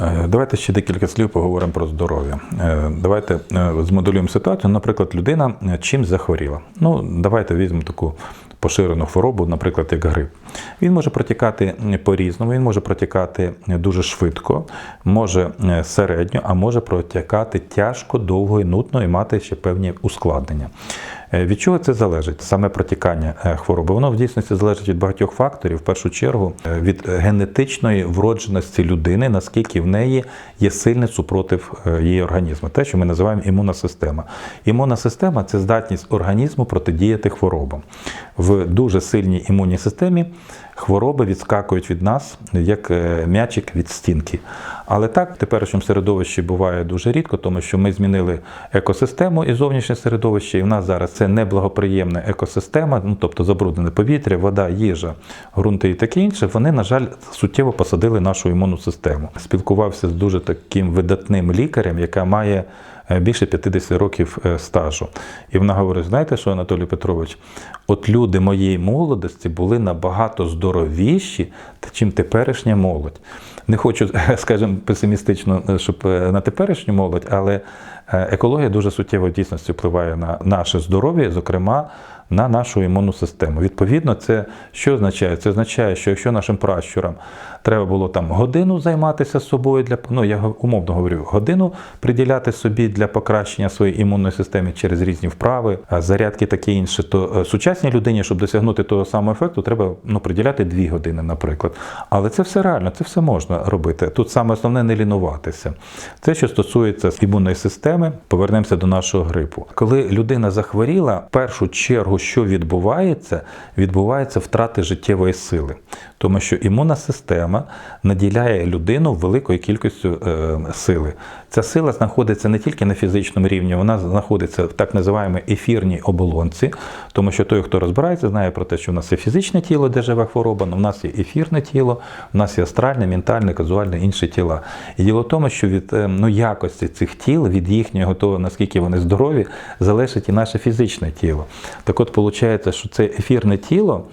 Е, Давайте ще декілька слів поговоримо про здоров'я. Е, Давайте е, змоделюємо ситуацію. Наприклад, людина чим захворіла. Ну, давайте візьмемо таку поширену хворобу, наприклад, як грип. Він може протікати по-різному, він може протікати дуже швидко, може середньо, а може протікати тяжко, довго і нудно і мати ще певні ускладнення. Е, Від чого це залежить? Саме протікання е, хвороби. Воно в дійсності залежить від багатьох факторів. В першу чергу е, від генетичної вродженості людини, наскільки в неї є сильний супротив її організму, те, що ми називаємо імунна система. Імунна система це здатність організму протидіяти хворобам. В дуже сильній імунній системі хвороби відскакують від нас як м'ячик від стінки. Але так в теперішньому середовищі буває дуже рідко, тому що ми змінили екосистему і зовнішнє середовище, і в нас зараз це неблагоприємна екосистема, ну тобто забруднене повітря, вода, їжа, ґрунти і таке інше. Вони, на жаль, суттєво посадили нашу імунну систему. Спілкувався з дуже таким видатним лікарем, яка має е, більше 50 років е, стажу. І вона говорить: знаєте що, Анатолій Петрович, от люди моєї молодості були набагато здоровіші, чим теперішня молодь. Не хочу, скажімо, песимістично, е, щоб на теперішню молодь, але екологія дуже суттєво дійсності впливає на наше здоров'я, зокрема на нашу імунну систему. Відповідно, це що означає? Це означає, що якщо нашим пращурам треба було там годину займатися собою для ну я умовно говорю, годину приділяти собі для покращення своєї імунної системи через різні вправи, зарядки таке інше, то е, сучасній людині, щоб досягнути того самого ефекту, треба ну приділяти дві години, наприклад. Але це все реально, це все можна робити. Тут саме основне не лінуватися. Це що стосується імунної системи, повернемося до нашого грипу. Коли людина захворіла, в першу чергу, що відбувається, відбувається втрати життєвої сили, тому що імунна система наділяє людину великою кількістю е, сили. Ця сила знаходиться не тільки на фізичному рівні, вона знаходиться в так називаємій ефірній оболонці, тому що той, хто розбирається, знає про те, що в нас є фізичне тіло, де живе хвороба, але в нас є ефірне тіло, в нас є астральне, ментальне, казуальне, інші тіла. І діло в тому, що від е, ну, якості цих тіл, від їхнього того, наскільки вони здорові, залежить і наше фізичне тіло. Так от, виходить, що це ефірне тіло.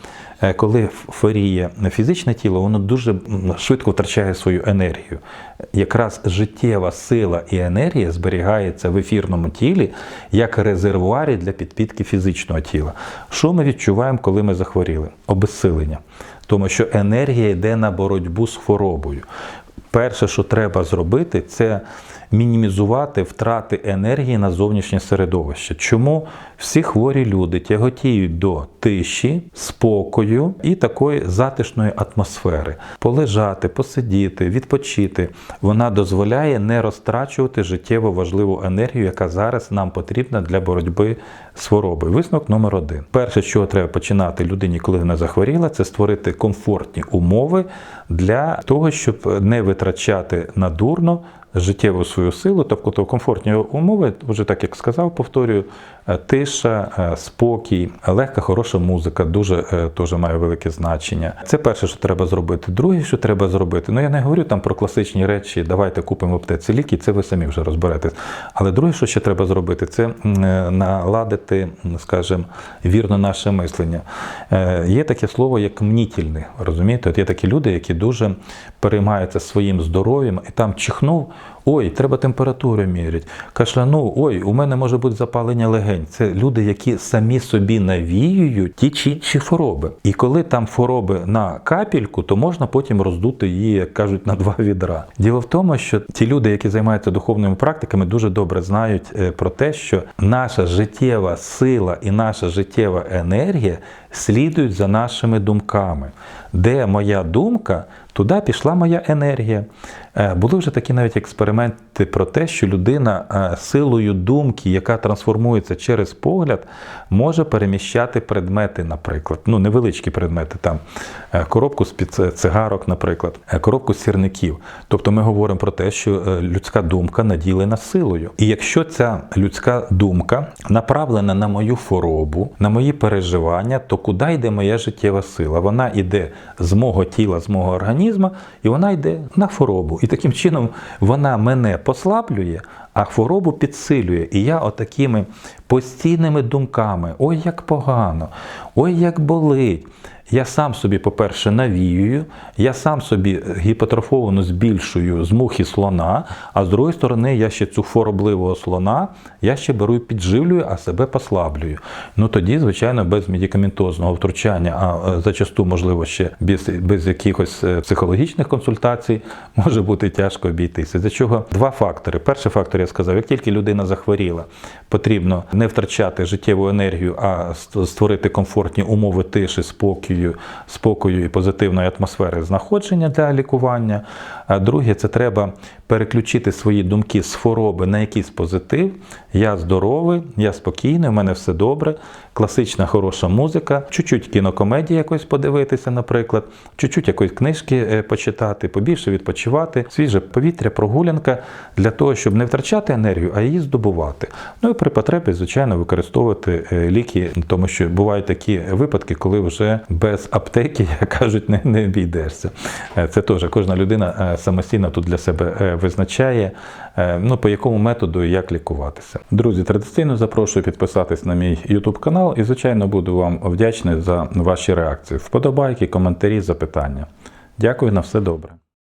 е, Коли хворіє фізичне тіло, воно дуже швидко втрачає свою енергію. Якраз життєва сила і енергія зберігається в ефірному тілі як резервуарі для підпітки фізичного тіла. Що ми відчуваємо, коли ми захворіли? Обезсилення. Тому що енергія йде на боротьбу з хворобою. Перше, що треба зробити, це мінімізувати втрати енергії на зовнішнє середовище. Чому всі хворі люди тяготіють до тиші, спокою і такої затишної атмосфери. Полежати, посидіти, відпочити. Вона дозволяє не розтрачувати життєво важливу енергію, яка зараз нам потрібна для боротьби з хворобою. Висновок номер один. Перше, чого треба починати людині, коли вона захворіла, це створити комфортні умови для того, щоб не витрачати надурно життєву свою силу, тобто комфортні умови, вже так як сказав, повторюю, тиша, е, спокій, легка, хороша музика дуже е, теж має велике значення. Це перше, що треба зробити. Друге, що треба зробити, ну я не говорю там про класичні речі, давайте купимо в аптеці ліки, це ви самі вже розберетесь. Але друге, що ще треба зробити, це е, наладити, скажімо, вірно наше мислення. Е, Є таке слово, як мнітільний, розумієте? От є такі люди, які дуже переймаються своїм здоров'ям і там чихнув. Ой, треба температуру міряти. Кашлянув, ой, у мене може бути запалення легень. Це люди, які самі собі навіюють ті чи інші хвороби. І коли там хвороби на капельку, то можна потім роздути її, як кажуть, на два відра. Діло в тому, що ті люди, які займаються духовними практиками, дуже добре знають е, про те, що наша життєва сила і наша життєва енергія слідують за нашими думками. Де моя думка, туди пішла моя енергія. Е, Були вже такі навіть експерименти про те, що людина е, силою думки, яка трансформується через погляд, може переміщати предмети, наприклад, ну невеличкі предмети, там е, коробку з-під цигарок, наприклад, коробку з сірників. Тобто ми говоримо про те, що людська думка наділена силою. І якщо ця людська думка направлена на мою хворобу, на мої переживання, то куди йде моя життєва сила? Вона йде з мого тіла, з мого організму, і вона йде на хворобу. І таким чином вона мене послаблює, а хворобу підсилює. І я отакими постійними думками: ой, як погано, ой, як болить. Я сам собі, по-перше, навіюю, я сам собі гіпотрофовано збільшую з мухи слона, а з другої сторони, я ще цю хворобливого слона я ще беру і підживлюю, а себе послаблюю. Ну тоді, звичайно, без медикаментозного втручання, а е, зачасту, можливо, ще без, без якихось е, психологічних консультацій може бути тяжко обійтися. За чого два фактори. Перший фактор я сказав, як тільки людина захворіла, потрібно не втрачати життєву енергію, а створити комфортні умови тиші, спокою, спокою і позитивної атмосфери знаходження для лікування. А друге, це треба переключити свої думки з хвороби на якийсь позитив. Я здоровий, я спокійний, у мене все добре, класична хороша музика, чуть-чуть кінокомедії якось подивитися, наприклад, чуть-чуть якоїсь книжки е, почитати, побільше відпочивати, свіже повітря, прогулянка для того, щоб не втрачати енергію, а її здобувати. Ну і при потребі, звичайно, використовувати е, ліки, тому що бувають такі випадки, коли вже без аптеки, як кажуть, не, не обійдешся. Е, Це теж кожна людина е, самостійно тут для себе визначає, ну, по якому методу і як лікуватися. Друзі, традиційно запрошую підписатись на мій YouTube канал і, звичайно, буду вам вдячний за ваші реакції, вподобайки, коментарі, запитання. Дякую на все добре.